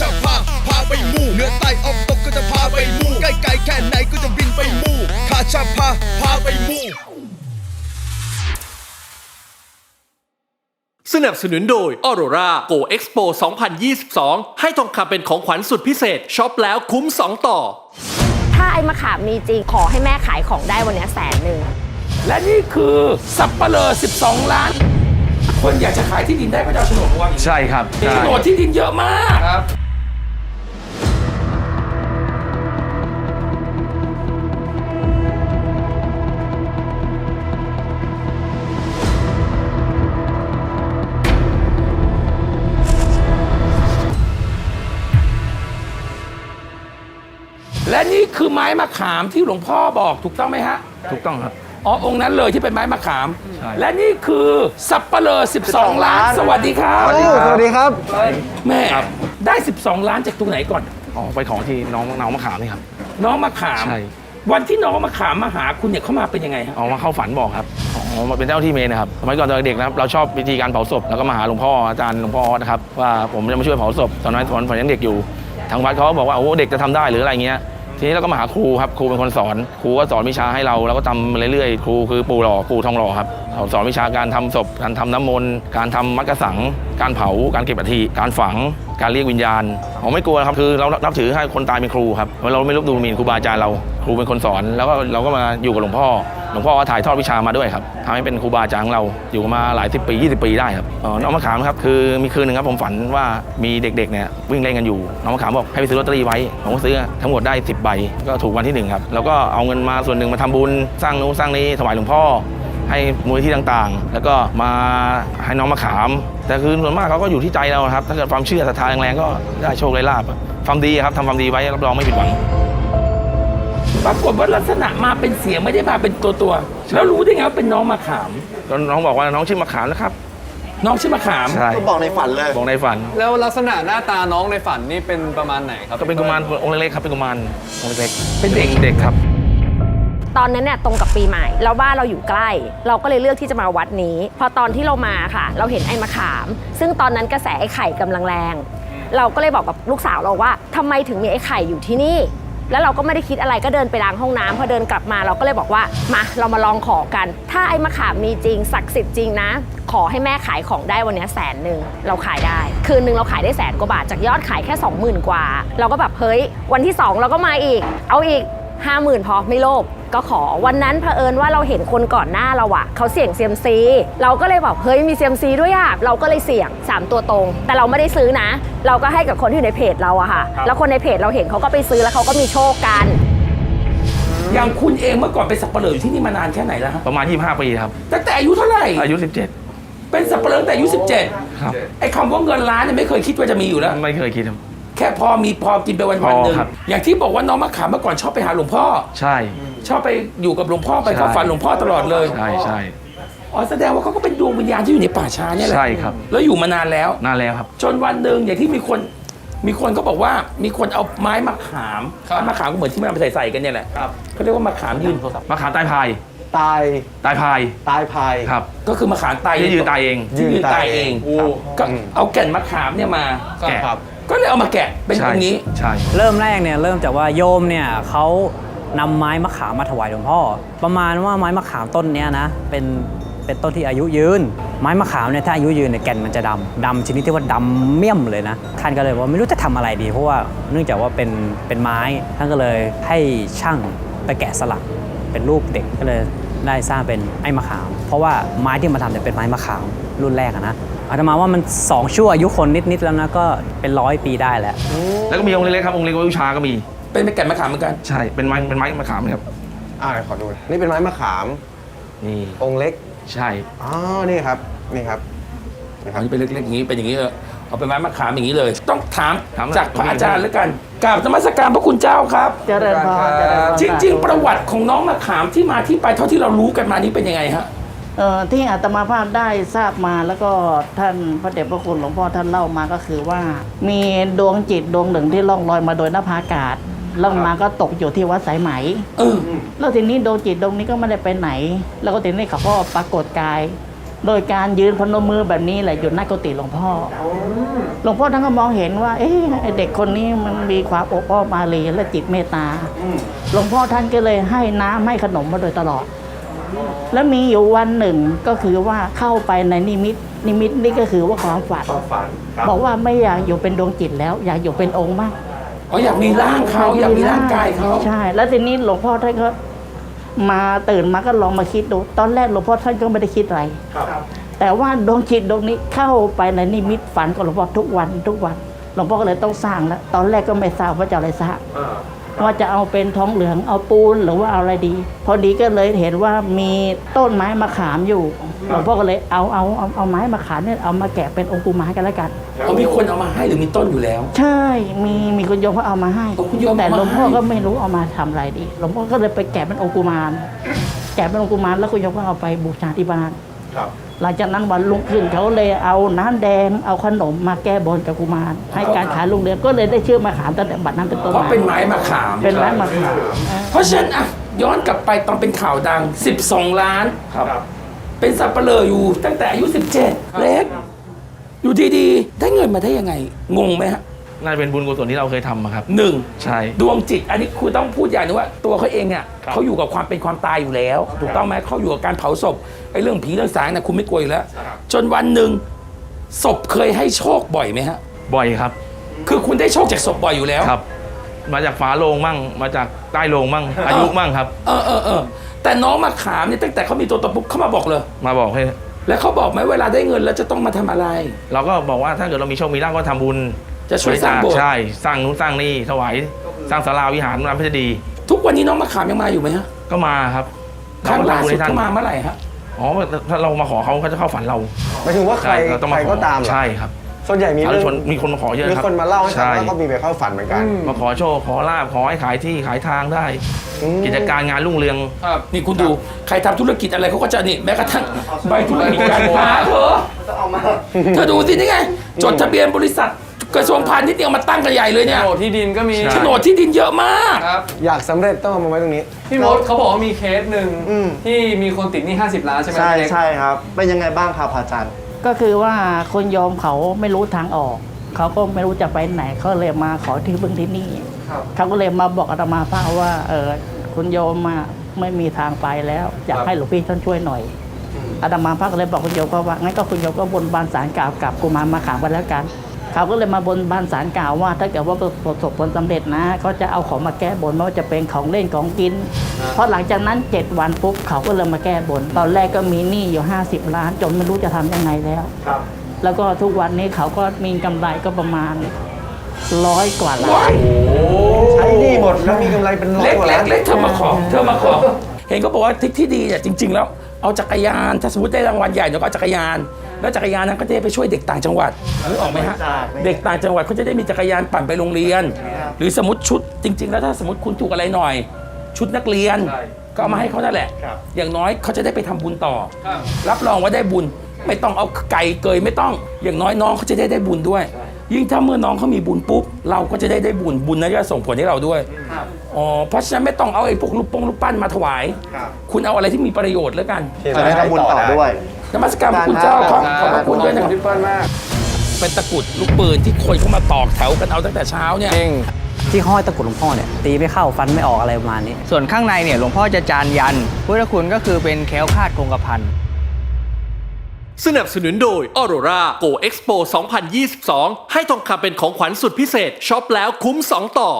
ชาพาพาไปมู่เหนือใต้ออกตกก็จะพาไปมู่ใกล้ไกลแค่ไหนก็จะบินไปมู่ข้าชาพาพาไปมู่สนับสนุนโดย Aurora Go Expo 2022 ให้ทองคำเป็นของขวัญสุดพิเศษช็อปแล้วคุ้ม 2 ต่อ ถ้าไอ้มะขามมีจริง ขอให้แม่ขายของได้วันเนี้ยแสนหนึ่ง และนี่คือสับปะเลอ12 ล้าน คนอยากจะขายที่ดินได้ก็จะเอาโฉนดมาวางอย่างนี้ใช่ครับโฉนดที่ดินเยอะมาก ครับ และนี่คือไม้มะขามที่หลวงพ่อบอกถูกต้องไหมฮะ ถูกต้องครับ อ๋อ องค์นั้นเลยที่เป็นไม้มะขามใช่และนี่คือสับปะเลอ12 ล้านสวัสดีครับสวัสดีครับ สวัสดีครับแม่ได้ 12 ล้านจากตรงไหนก่อน อ๋อ ไปของที่น้องน้องมะขามนี่ครับ น้องมะขาม ใช่ วันที่น้องมะขามมาหาคุณเนี่ยเขามาเป็นยังไงฮะเอามาเข้าฝันบอกครับ อ๋อ มาเป็นเจ้าที่เมนนะครับ สมัยก่อนตอนเด็กนะครับ เราชอบวิธีการเผาศพ แล้วก็มาหาหลวงพ่ออาจารย์หลวงพ่อนะครับว่าผมจะมาช่วยเผาศพ ตอนนั้นตอนผมยังเด็กอยู่ ทางวัดเขาก็บอกว่า โอ้ เด็กจะทำได้หรืออะไรเงี้ย ทีนี้เราก็มาหาครูครับครูเป็นคนสอนครูก็สอนวิชาให้เราแล้วก็ทำเรื่อยๆ ครูคือปู่หล่อปู่ทองหล่อครับเขาสอนวิชาการทำศพการทำน้ำมนต์การทำมัดกระสัง การเผาการเก็บอัฐิการฝัง การเรียกวิญญาณผมไม่กลัวครับคือเรานับถือให้คนตายเป็นครูครับเราไม่ลบดูหมิ่นครูบาอาจารย์เรา ครูเป็นคนสอนแล้วก็เราก็มาอยู่กับหลวงพ่อ หลวงพ่อก็ถ่ายทอดวิชามาด้วยครับทำให้เป็นครูบาอาจารย์ของเราอยู่มาหลายสิบปี 20 ปีได้ครับน้องมะขามครับคือมีคืนหนึ่งครับผมฝันว่ามีเด็กๆเนี่ยวิ่งเล่นกันอยู่น้องมะขามบอกให้ไปซื้อลอตเตอรี่ไว้ ผมก็ซื้อทั้งหมดได้ 10 ใบก็ถูกวันที่หนึ่งครับ แล้วก็เอาเงินมาส่วนหนึ่งมาทำบุญสร้างนู้นสร้างนี้ถวายหลวงพ่อให้มูลนิธิต่างๆ แล้วก็มาให้น้องมะขาม แต่คือส่วนมากเขาก็อยู่ที่ใจเราครับ ถ้าเกิดความเชื่อศรัทธาแรงๆก็ได้โชคได้ลาบความดีครับทำความดีไว้รับรองไม่ผิดหวัง ปรากฏว่าลักษณะมาเป็นเสียงไม่ได้มาเป็นตัวตัวๆแล้วรู้ได้ไงว่าเป็นน้องมะขาม แล้วน้องบอกว่าน้องชื่อมะขามนะครับ น้องชื่อมะขาม ใช่ ก็บอกในฝันเลย บอกในฝัน แล้วลักษณะหน้าตาน้องในฝันนี่เป็นประมาณไหนครับก็เป็นกุมารองค์เล็กๆครับ เป็นกุมารองค์เล็กๆเป็นเด็ก เด็กครับ ตอนนั้นเนี่ยตรงกับปีใหม่ แล้วบ้านเราอยู่ใกล้ เราก็เลยเลือกที่จะมาวัดนี้ พอตอนที่เรามาค่ะ เราเห็นไอ้มะขาม ซึ่งตอนนั้นกระแสไอ้ไข่กำลังแรง เราก็เลยบอกกับลูกสาวเราว่าทำไมถึงมีไอ้ไข่อยู่ที่นี่ แล้วเราก็ไม่ได้คิดอะไรก็เดินไปล้างห้องน้ำพอเดินกลับมาเราก็เลยบอกว่ามาเรามาลองขอกัน ถ้าไอ้มะขามมีจริงศักดิ์สิทธิ์จริงนะ ขอให้แม่ขายของได้วันเนี้ยแสนหนึ่งเราขายได้ คืนหนึ่งเราขายได้แสนกว่าบาทจากยอดขายแค่ 20,000 กว่า เราก็แบบเฮ้ยวันที่ 2 เราก็มาอีก เอาอีก ห้าหมื่นพอไม่โลภก็ขอวันนั้นเผอิญว่าเราเห็นคนก่อนหน้าเราอะเขาเสี่ยงเซียมซีเราก็เลยบอกเฮ้ยมีเซียมซีด้วยอะเราก็เลยเสี่ยง 3 ตัวตรง แต่เราไม่ได้ซื้อนะ เราก็ให้กับคนที่อยู่ในเพจเราอะค่ะ แล้วคนในเพจเราเห็นเขาก็ไปซื้อแล้วเขาก็มีโชคกัน อย่างคุณเองเมื่อก่อนเป็นสับปะเลออยู่ที่นี่มานานแค่ไหนแล้วฮะประมาณ 25 ปีครับ ตั้งแต่อายุเท่าไหร่อายุเป็นสับปะเลอตั้งแต่อายุ17ครับ17ไอ้คำว่าเงินล้านเนี่ยไม่เคยคิดว่าจะมีอยู่แล้ว ไม่เคยคิดครับ แค่พอมีพอกินไปวันพวันอหนึ่งครับ อย่างที่บอกว่าน้องมะขามเมื่อก่อนชอบไปหาหลวงพ่อ ใช่ ชอบไปอยู่กับหลวงพ่อไปใช่ เข้าฝันหลวงพ่อตลอดเลยใช่ใช่อ๋อแสดงว่าเขาก็เป็นดวงวิญญาณที่อยู่ในป่าช้าเนี่ยแหละใช่ครับแล้วอยู่มานานแล้ว นานแล้วครับ จนวันหนึ่งอย่างที่มีคนมีคนก็บอกว่ามีคนเอาไม้มะขามครับ ไม้มะขามก็เหมือนที่มันเอาไปใส่ๆกันเนี่ยแหละเขาเรียกว่ามะขามยืนมะขามตายพายตายตายพายตายภาย ครับก็คือมะขามตายที่ยืนตายเองที่ยืนตายเอง โอ้ก็เอาแก่นมะขามเนี่ยมา แกะครับ ก็เลยเอามาแกะเป็นตใช่รงนี้ ใช่เริ่มแรกเนี่ยเริ่มจากว่าโยมเนี่ยเขานำไม้มะขามมาถวายหลวงพ่อ ประมาณว่าไม้มะขามต้นเนี้ยนะเป็นเป็นต้นที่อายุยืน ไม้มะขามเนี่ยถ้าอายุยืนเนี่ยแก่นมันจะดำดำชนิดที่ว่าดำเมี่ยมเลยนะท่านก็เลยว่าไม่รู้จะทำอะไรดี เพราะว่าเนื่องจากว่าเป็นเป็นไม้ท่านก็เลยให้ช่างไปแกะสลักเป็นรูปเด็กก็เลยได้สร้างเป็นไอ้มะขาม เพราะว่าไม้ที่มาทำเนี่ยเป็นไม้มะขามรุ่นแรกอะนะ อาตมาว่ามันสองชั่วอายุคนนิด ๆ แล้วนะ ก็เป็นร้อยปีได้แล้ว แล้วก็มีองค์เล็กๆครับองค์เล็กไว้บูชาก็มี เป็นแก่นมะขามเหมือนกัน ใช่เป็นไม้เป็นไม้มะขามนะครับอ่าขอดูหน่อยนี่เป็นไม้มะขาม นี่องค์เล็ก ใช่อ๋อ นี่ครับ นี่ครับนะคอัรันบนี้เป็นเล็กๆอย่างนี้เป็นอย่างนี้เออเอาเป็นไม้มะขามอย่างนี้เลย ต้องถามถามจากพระอาจารย์แล้วกันกราบนมัสการพระคุณเจ้าครับ เจริญพรเจริญพรจริง ๆ ประวัติของน้องมะขามที่มาที่ไปเท่าที่เรารู้กันมานี้เป็นยังไงฮะเอ่อ ที่อาตมาภาพได้ทราบมาแล้วก็ท่านพระเดชพระคุณหลวงพ่อท่านเล่ามาก็คือว่า มีดวงจิตดวงหนึ่งที่ล่องลอยมาโดยนภาอากาศล่องมาก็ตกอยู่ที่วัดสายไหมเออแล้วทีนี้ดวงจิตดวงนี้ก็ไม่ได้ไปไหน แล้วก็ทีนี้เขาก็ปรากฏกาย โดยการยืนพนมมือแบบนี้แหละอยู่หน้ากุฏิหลวงพ่ออหลวงพ่อท่านก็มองเห็นว่า เอ๊ะไอ้เด็กคนนี้มันมีความอบอ้อมอารีและจิตเมตตาหลวงพ่อท่านก็เลยให้น้ำให้ขนมมาโดยตลอด แล้วมีอยู่วันหนึ่งก็คือว่าเข้าไปในนิมิต นิมิตนี่ก็คือว่าความฝันบอกว่าไม่อยากอยู่เป็นดวงจิตแล้ว อยากอยู่เป็นองค์มากอ๋ออยากมีร่างเขาอยากมีร่างกายเขาใช่ แล้วทีนี้หลวงพ่อท่านก็มาตื่นมาก็ลองมาคิดดู ตอนแรกหลวงพ่อท่านก็ไม่ได้คิดอะไรแต่ว่าดวงจิตดวงนี้เข้าไปในนิมิตฝันของหลวงพ่อทุกวันทุกวัน หลวงพ่อก็เลยต้องสร้างแล้ว ตอนแรกก็ไม่ทราบว่าจะเอาอะไรสร้าง ว่าจะเอาเป็นทองเหลืองเอาปูนหรือว่าเอาอะไรดี พอดีก็เลยเห็นว่ามีต้นไม้มะขามอยู่หลวงพ่อก็เลยเอาเอาเอาเอาไม้มะขามเนี่ยเอามาแกะเป็นองค์กุมารกันแล้วกันเขามีคนเอามาให้หรือมีต้นอยู่แล้ว ใช่มีมีคุณโยมเขาเอามาให้อ๋อคุณโยมแต่เอามาหลวงพ่อให้ก็ไม่รู้เอามาทำอะไรดีหลวงพ่อก็เลยไปแกะเป็นองค์กุมารแกะเป็นองค์กุมารแล้วคุณโยมก็เอาไปบูชาที่บ้าน หลังจากนั้นวันรุ่งขึ้นเขาเลยเอาน้ำแดงเอาขนมมาแก้บนกับกุมารให้การขายลุงเรืองก็เลยได้ชื่อมาขามตั้งแต่บัดนั้นเป็นต้นเพราะมาเป็นไม้มะขามเป็นไม้มะขามเพราะฉะนั้นอะย้อนกลับไปตอนเป็นข่าวดัง 12 ล้าน ครับ เป็นสับเปลออยู่ตั้งแต่อายุ 17 เล็ก อยู่ดีๆ ได้เงินมาได้ยังไง งงไหมฮะ น่าจะเป็นบุญกุศลที่เราเคยทำอะครับ หนึ่งใช่ ดวงจิต อันนี้คุณต้องพูดอย่างหนึงว่า ตัวเขาเองเนี่ยเขาอยู่กับความเป็นความตายอยู่แล้ว ถูกต้องไหมเขาอยู่กับการเผาศพไอ้เรื่องผีเรื่องสางเนี่ยคุณไม่กลัวอยู่แล้ว จนวันหนึ่งศพเคยให้โชคบ่อยไหมฮะ บ่อยครับคือคุณได้โชคจากศพบ่อยอยู่แล้ว ครับ มาจากฝาโลงมั่ง มาจากใต้โลงมั่ง อายุมั่งครับ เออเออเออแต่น้องมาขามเนี่ยตั้งแต่เขามีตัวตนปุ๊บเขามาบอกเลย มาบอกให้ แล้วเขาบอกไหมเวลาได้เงินแล้วจะต้องมาทำอะไร เราก็บอกว่าถ้าเกิดเรามีโชคมีลาภก็ทำบุญ จะช่วยสร้างโบสถ์ใช่ สร้างนู้นสร้างนี่ถวายสร้างศาลาวิหารน้ำพิธีทุกวันนี้น้องมาขามยังมาอยู่ไหมฮะก็มาครับครั้งล่าสุดเรก็ทำบุญให้ท่นเขามาเมื่อไหร่ฮะอ๋อถ้าเรามาขอเขาเขาจะเข้าฝันเราหมายถึงว่าใครใช่เราต้องใครก็ตามเหรอใช่ครับส่วนใหญ่มีเรื่องมีคนมาขอเยอะมีครับคนมาเล่าให้ฟังใช่แล้วก็มีไปเข้าฝันเหมือนกัน มาขอโชคขอลาบขอให้ขายที่ขายทางได้ กิจการงานรุ่งเรืองนี่คุณดูใครทำธุรกิจอะไรเขาก็จะนี่แม้กระทั่งใบธุรกิจการค้าเธอเธอดูสินี่ไง จดทะเบียนบริษัท กระทรวงพาณิชย์เนี่ยเอามาตั้งกันใหญ่เลยเนี่ยโฉนดที่ดินก็มีใช่โฉนดที่ดินเยอะมาก ครับ อยากสำเร็จต้องเอามาไว้ตรงนี้ พี่มดเขาบอกว่ามีเคสหนึ่งอืม ที่มีคนติดหนี้50 ล้านใช่ไหมใช่พี่เล็กใช่ครับ เป็นยังไงบ้างครับอาจารย์ ก็คือว่าคนโยมเขาไม่รู้ทางออก เขาก็ไม่รู้จะไปไหนเขาเลยมาขอที่พึ่งที่นี่เขาก็เลยมาบอกอาตมาพระว่าเออคุณโยมมาไม่มีทางไปแล้ว อยากให้หลวงพี่ท่านช่วยหน่อยอาตมาพระก็เลยบอกคุณโยมก็ว่างั้นก็คุณโยมก็บนบานสารกล่าวกับกุมารมาขามกันแล้วกัน เขาก็เลยมาบนบานสารกล่าวว่า ถ้าเกิดว่าประสบผลสำเร็จนะเขาจะเอาของมาแก้บนไม่ว่าจะเป็นของเล่นของกิน เพราะหลังจากนั้น 7 วันปุ๊บเขาก็เลยมาแก้บน ตอนแรกก็มีหนี้อยู่ 50 ล้าน จนไม่รู้จะทำยังไงแล้วแล้วก็ทุกวันนี้เขาก็มีกำไรก็ประมาณร้อยกว่าล้านใช้หนี่หมดแล้วมีกำไรเป็นร้อยเล็กกว่าเล็ล้ากนเล็กเธอมาขอเธอมาขอเห็นเขาบอกว่าทิศที่ดีเนี่ยจริง ๆ แล้วเอาจักรยาน ถ้าสมมติได้รางวัลใหญ่เนี่ยก็เอาจักรยาน แล้วจักรยานนั้นก็จะได้ไปช่วยเด็กต่างจังหวัดนึกออกไหมฮะใช่เด็กต่างจังหวัดเขาจะได้มีจักรยานปั่นไปโรงเรียน หรือสมมติชุดจริง ๆ แล้วถ้าสมมติคุณถูกอะไรหน่อย ชุดนักเรียนก็เอามาให้เขานั่นแหละ อย่างน้อยเขาจะได้ไปทำบุญต่อ รับรองว่าได้บุญไม่ต้องเอาไก่เกยไม่ต้อง อย่างน้อยน้องเขาจะได้ได้บุญด้วย ยิ่งถ้าเมื่อน้องเขามีบุญปุ๊บ เราก็จะได้ได้บุญบุญนั้นจะส่งผลให้เราด้วยอ๋อเพราะฉะนั้นไม่ต้องเอาไอ้พวกรูปปงรูปปั้นมาถวาย คุณเอาอะไรที่มีประโยชน์แล้วกันจะได้ทำบุญต่อด้วย นมัสการพระคุณเจ้าครับขอบพระคุณด้วยนะครับพี่เปิ้ลมาก เป็นตะกรุดลูกปืนที่คนเข้ามาตอกแถวกันเอาตั้งแต่เช้าเนี่ยเองที่ห้อยตะกรุดหลวงพ่อเนี่ยตีไม่เข้าฟันไม่ออกอะไรประมาณนี้ ส่วนข้างในเนี่ยหลวงพ่อจะจานยันพุทธคุณก็คือเป็นแคล้วคลาดคงกระพันสนับสนุนโดย Aurora Go Expo 2022 ให้ทองคำเป็นของขวัญสุดพิเศษช็อปแล้วคุ้ม 2 ต่อ